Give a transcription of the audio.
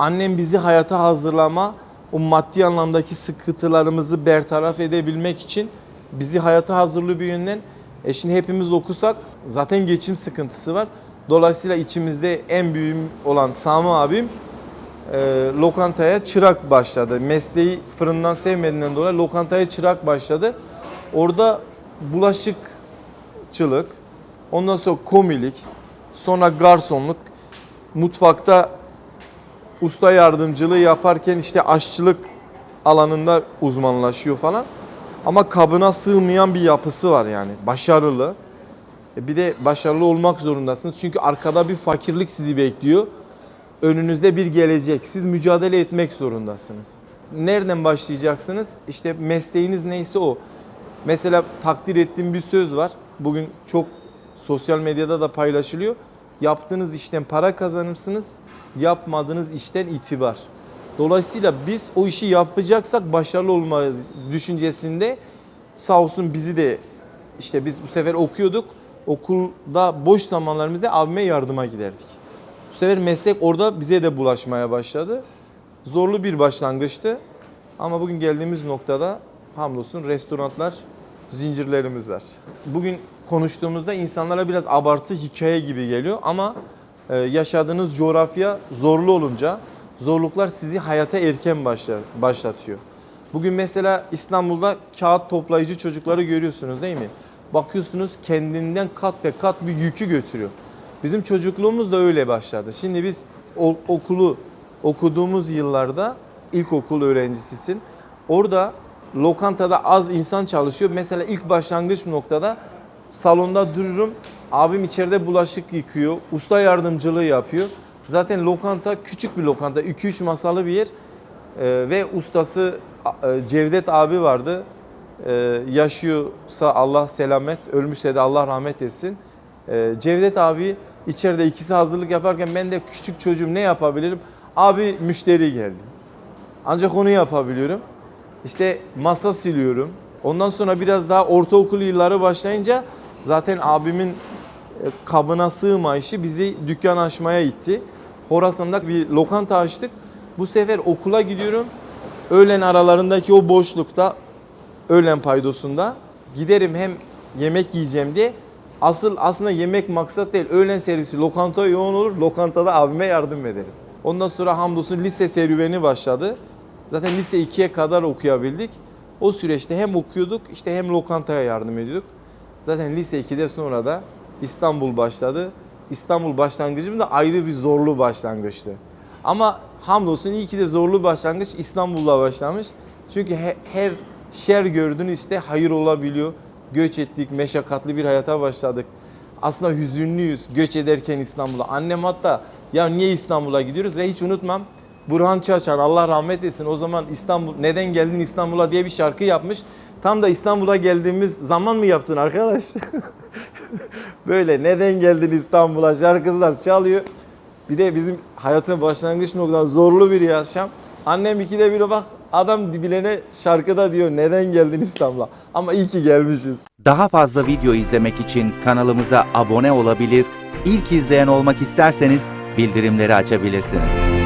Annem bizi hayata hazırlama, o maddi anlamdaki sıkıntılarımızı bertaraf edebilmek için bizi hayata hazırlıyor bir yönden. E şimdi hepimiz okusak zaten geçim sıkıntısı var. Dolayısıyla içimizde en büyüğüm olan Sami abim e, lokantaya çırak başladı. Mesleği fırından sevmediğinden dolayı lokantaya çırak başladı. Orada bulaşıkçılık, ondan sonra komilik, sonra garsonluk, mutfakta usta yardımcılığı yaparken işte aşçılık alanında uzmanlaşıyor falan. Ama kabına sığmayan bir yapısı var yani. Başarılı. E Bir de başarılı olmak zorundasınız. Çünkü arkada bir fakirlik sizi bekliyor. Önünüzde bir gelecek. Siz mücadele etmek zorundasınız. Nereden başlayacaksınız? İşte mesleğiniz neyse o. Mesela takdir ettiğim bir söz var. Bugün çok sosyal medyada da paylaşılıyor. Yaptığınız işten para kazanırsınız. Yapmadığınız işten itibar. Dolayısıyla biz o işi yapacaksak başarılı olmayız düşüncesinde sağ olsun bizi de işte biz bu sefer okuyorduk. Okulda boş zamanlarımızda abime yardıma giderdik. Bu sefer meslek orada bize de bulaşmaya başladı. Zorlu bir başlangıçtı. Ama bugün geldiğimiz noktada hamdolsun restoranlar, zincirlerimiz var. Bugün konuştuğumuzda insanlara biraz abartı hikaye gibi geliyor ama e, yaşadığınız coğrafya zorlu olunca zorluklar sizi hayata erken başla, başlatıyor. Bugün mesela İstanbul'da kağıt toplayıcı çocukları görüyorsunuz değil mi? Bakıyorsunuz kendinden kat ve kat bir yükü götürüyor. Bizim çocukluğumuz da öyle başladı. Şimdi biz okulu okuduğumuz yıllarda ilkokul öğrencisisin. Orada lokantada az insan çalışıyor. Mesela ilk başlangıç noktada salonda dururum. Abim içeride bulaşık yıkıyor. Usta yardımcılığı yapıyor. Zaten lokanta küçük bir lokanta. 2-3 masalı bir yer. Ee, ve ustası e, Cevdet abi vardı. Ee, yaşıyorsa Allah selamet, ölmüşse de Allah rahmet etsin. Ee, Cevdet abi içeride ikisi hazırlık yaparken ben de küçük çocuğum ne yapabilirim? Abi müşteri geldi. Ancak onu yapabiliyorum. İşte masa siliyorum. Ondan sonra biraz daha ortaokul yılları başlayınca zaten abimin e, kabına sığmayışı bizi dükkan açmaya itti. Horasan'da bir lokanta açtık. Bu sefer okula gidiyorum. Öğlen aralarındaki o boşlukta, öğlen paydosunda giderim hem yemek yiyeceğim diye. Asıl aslında yemek maksat değil. Öğlen servisi lokanta yoğun olur. Lokantada abime yardım ederim. Ondan sonra hamdolsun lise serüveni başladı. Zaten lise 2'ye kadar okuyabildik. O süreçte hem okuyorduk işte hem lokantaya yardım ediyorduk. Zaten lise 2'de sonra da İstanbul başladı. İstanbul başlangıcım da ayrı bir zorlu başlangıçtı. Ama hamdolsun iyi ki de zorlu başlangıç İstanbul'da başlamış. Çünkü he- her şer gördüğünüz işte hayır olabiliyor. Göç ettik, meşakkatli bir hayata başladık. Aslında hüzünlüyüz göç ederken İstanbul'a. Annem hatta ya niye İstanbul'a gidiyoruz ve hiç unutmam. Burhan Çaçan Allah rahmet etsin o zaman İstanbul neden geldin İstanbul'a diye bir şarkı yapmış. Tam da İstanbul'a geldiğimiz zaman mı yaptın arkadaş? Böyle neden geldin İstanbul'a şarkısı da çalıyor. Bir de bizim hayatın başlangıç noktada zorlu bir yaşam. Annem ikide bir bak adam dibilene şarkıda diyor neden geldin İstanbul'a. Ama iyi ki gelmişiz. Daha fazla video izlemek için kanalımıza abone olabilir, ilk izleyen olmak isterseniz bildirimleri açabilirsiniz.